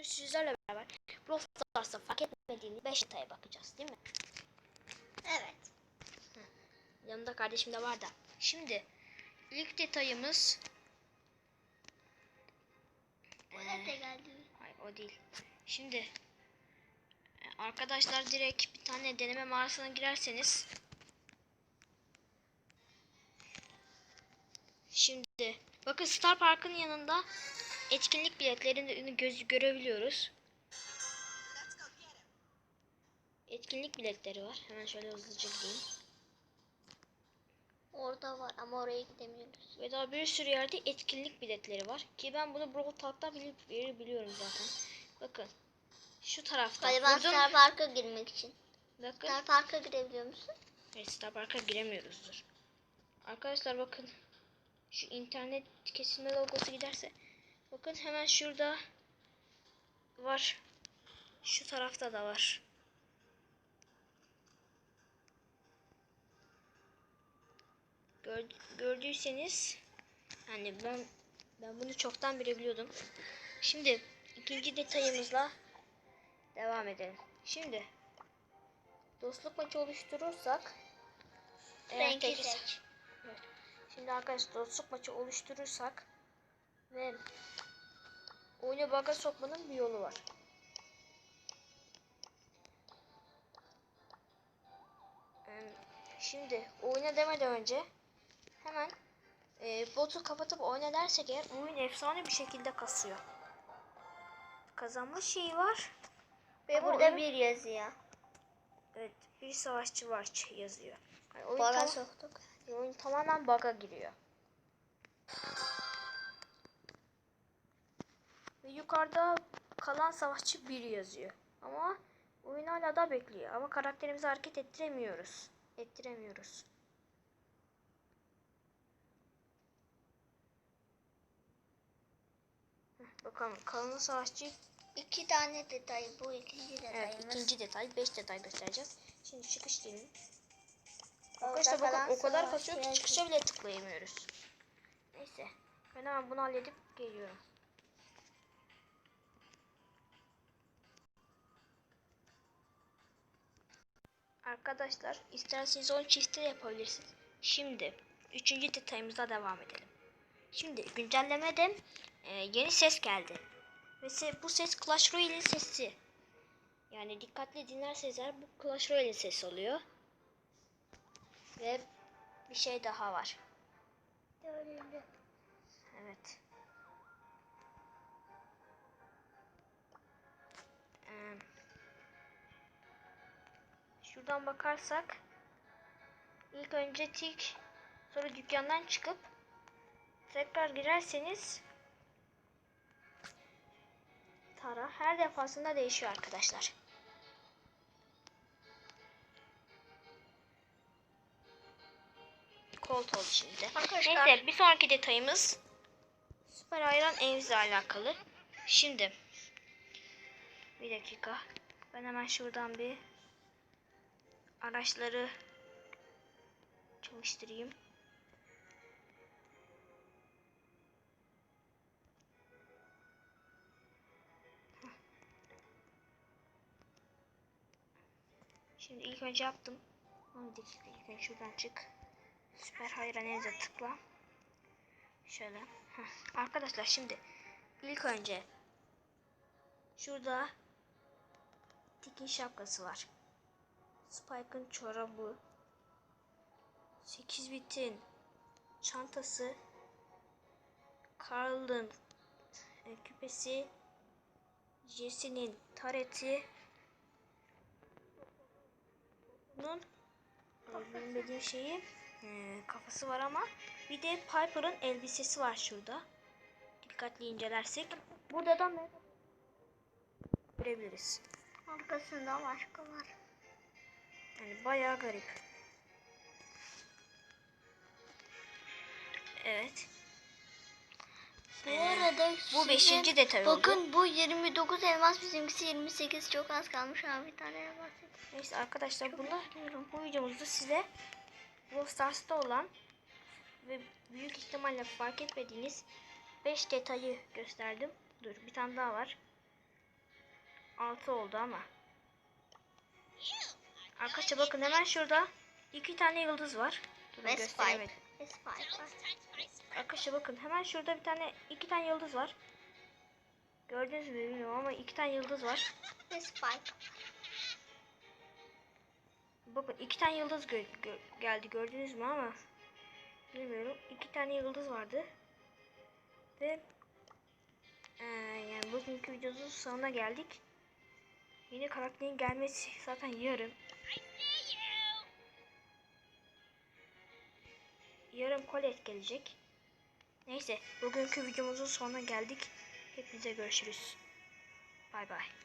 Bugün sizlerle beraber Brawl Stars'ta fark etmediğiniz 5 detaya bakacağız değil mi? Evet. Yanımda kardeşim de var da. Şimdi ilk detayımız Bu nerede geldi? Hayır o değil. Şimdi e, arkadaşlar direkt bir tane deneme mağarasına girerseniz Şimdi bakın Star Park'ın yanında etkinlik biletlerini göz görebiliyoruz. Etkinlik biletleri var. Hemen şöyle hızlıca gideyim. Orada var ama oraya gidemiyoruz. Ve daha bir sürü yerde etkinlik biletleri var. Ki ben bunu Brawl Talk'ta bili bili- biliyorum zaten. Bakın. Şu tarafta. Ben Vurdum. Star Park'a girmek için. Bakın. Star Park'a girebiliyor musun? Evet, Star Park'a giremiyoruzdur. Arkadaşlar bakın. Şu internet kesilme logosu giderse. Bakın hemen şurada var. Şu tarafta da var. Gör, gördüyseniz yani ben ben bunu çoktan bile biliyordum. Şimdi ikinci detayımızla devam edelim. Şimdi dostluk maçı oluşturursak eğer tek- seç. Evet. Şimdi arkadaşlar dostluk maçı oluşturursak ve oyunu baga sokmanın bir yolu var. Şimdi oyuna demeden önce hemen e, botu kapatıp oyna dersek eğer oyun efsane bir şekilde kasıyor. Kazanma şeyi var. Ve Ama burada oyun- bir yazıyor. Evet bir savaşçı var yazıyor. Yani oyun, Bana tam- soktuk. oyun tamamen bug'a giriyor. Yukarıda kalan savaşçı 1 yazıyor. Ama oyun hala da bekliyor. Ama karakterimizi hareket ettiremiyoruz. Ettiremiyoruz. Bakalım kalan savaşçı İki tane detay. Bu ikinci detayımız. evet ikinci detay 5 detay göstereceğiz. Şimdi çıkış diyelim. Arkadaşlar bakın o kadar kasıyor ki çıkışa bile tıklayamıyoruz. Neyse. Ben hemen bunu halledip geliyorum. Arkadaşlar isterseniz 10 çifte yapabilirsiniz. Şimdi üçüncü detayımıza devam edelim. Şimdi güncellemede e, yeni ses geldi. Ve se- bu ses Clash Royale'in sesi. Yani dikkatli dinlerseniz eğer bu Clash Royale'in sesi oluyor. Ve bir şey daha var. Evet. Şuradan bakarsak ilk önce tik sonra dükkandan çıkıp tekrar girerseniz Tara her defasında değişiyor arkadaşlar. Colt oldu şimdi. Arkadaşlar- Neyse bir sonraki detayımız Süper Hayran Eviz'le alakalı. Şimdi bir dakika. Ben hemen şuradan bir araçları çalıştırayım. Şimdi ilk önce yaptım. Ama bir dakika ilk önce şuradan çık. Süper Hayran Eviz'e tıkla. Şöyle. Heh. Arkadaşlar şimdi ilk önce şurada Tikin şapkası var. Spike'ın çorabı. 8 bitin çantası. Carl'ın küpesi. Jesse'nin tareti. Bunun benim dediğim şeyi e, kafası var ama bir de Piper'ın elbisesi var şurada. Dikkatli incelersek burada da görebiliriz. Arkasında başka var. Yani bayağı garip. Evet. Bu Ee, arada bu size- beşinci detay oldu. Bakın bu 29 elmas bizimkisi 28 çok az kalmış abi bir tane elmas. Neyse arkadaşlar bunu bu videomuzda size Brawl Stars'ta olan ve büyük ihtimalle fark etmediğiniz 5 detayı gösterdim. Dur bir tane daha var. 6 oldu ama. Arkadaşlar bakın hemen şurada iki tane yıldız var. Ve gösteremedim. Var. Arkadaşlar bakın hemen şurada bir tane iki tane yıldız var. Gördünüz mü bilmiyorum ama iki tane yıldız var. Ve Spike. Bakın iki tane yıldız gö- gö- geldi gördünüz mü ama bilmiyorum. iki tane yıldız vardı. Ve eee, yani bugünkü videomuzun sonuna geldik. Yeni karakterin gelmesi zaten yarın. Yarın Colette gelecek. Neyse bugünkü videomuzun sonuna geldik. Hepinize görüşürüz. Bay bay.